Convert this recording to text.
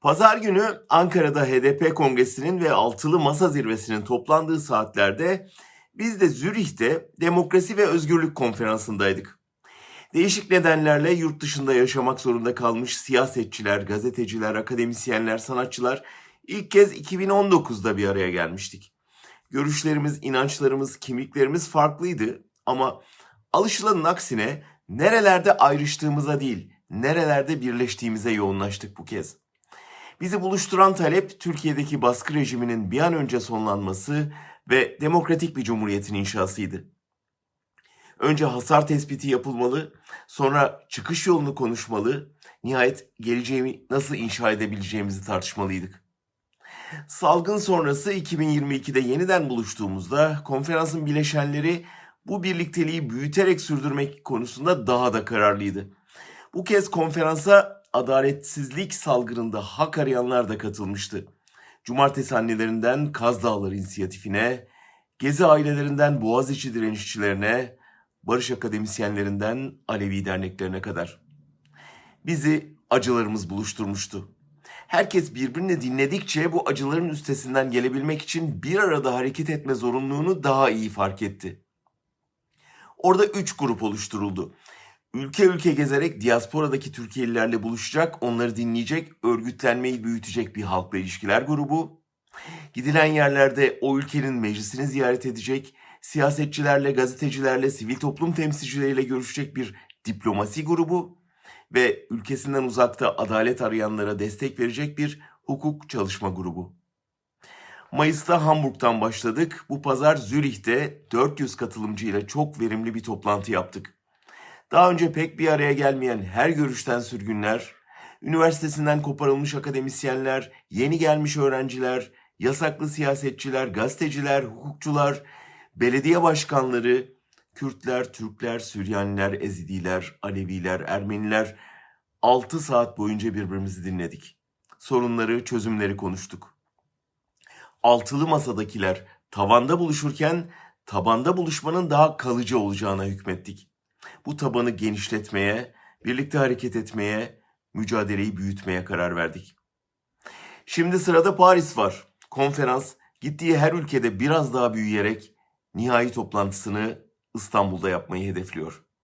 Pazar günü Ankara'da HDP Kongresi'nin ve Altılı Masa Zirvesi'nin toplandığı saatlerde biz de Zürih'te Demokrasi ve Özgürlük Konferansı'ndaydık. Değişik nedenlerle yurt dışında yaşamak zorunda kalmış siyasetçiler, gazeteciler, akademisyenler, sanatçılar ilk kez 2019'da bir araya gelmiştik. Görüşlerimiz, inançlarımız, kimliklerimiz farklıydı ama alışılanın aksine nerelerde ayrıştığımıza değil, nerelerde birleştiğimize yoğunlaştık bu kez. Bizi buluşturan talep Türkiye'deki baskı rejiminin bir an önce sonlanması ve demokratik bir cumhuriyetin inşasıydı. Önce hasar tespiti yapılmalı, sonra çıkış yolunu konuşmalı, nihayet geleceğimi nasıl inşa edebileceğimizi tartışmalıydık. Salgın sonrası 2022'de yeniden buluştuğumuzda konferansın bileşenleri bu birlikteliği büyüterek sürdürmek konusunda daha da kararlıydı. Bu kez konferansa adaletsizlik salgınında hak arayanlar da katılmıştı. Cumartesi annelerinden Kaz Dağları inisiyatifine, Gezi ailelerinden Boğaziçi direnişçilerine, Barış akademisyenlerinden Alevi derneklerine kadar. Bizi acılarımız buluşturmuştu. Herkes birbirini dinledikçe bu acıların üstesinden gelebilmek için bir arada hareket etme zorunluluğunu daha iyi fark etti. Orada üç grup oluşturuldu. Ülke ülke gezerek diasporadaki Türkiye'lilerle buluşacak, onları dinleyecek, örgütlenmeyi büyütecek bir halkla ilişkiler grubu. Gidilen yerlerde o ülkenin meclisini ziyaret edecek, siyasetçilerle, gazetecilerle, sivil toplum temsilcileriyle görüşecek bir diplomasi grubu ve ülkesinden uzakta adalet arayanlara destek verecek bir hukuk çalışma grubu. Mayıs'ta Hamburg'dan başladık. Bu pazar Zürih'te 400 katılımcıyla çok verimli bir toplantı yaptık. Daha önce pek bir araya gelmeyen her görüşten sürgünler, üniversitesinden koparılmış akademisyenler, yeni gelmiş öğrenciler, yasaklı siyasetçiler, gazeteciler, hukukçular, belediye başkanları, Kürtler, Türkler, Süryaniler, Ezidiler, Aleviler, Ermeniler 6 saat boyunca birbirimizi dinledik. Sorunları, çözümleri konuştuk. Altılı masadakiler tavanda buluşurken tabanda buluşmanın daha kalıcı olacağına hükmettik. Bu tabanı genişletmeye, birlikte hareket etmeye, mücadeleyi büyütmeye karar verdik. Şimdi sırada Paris var. Konferans gittiği her ülkede biraz daha büyüyerek nihai toplantısını İstanbul'da yapmayı hedefliyor.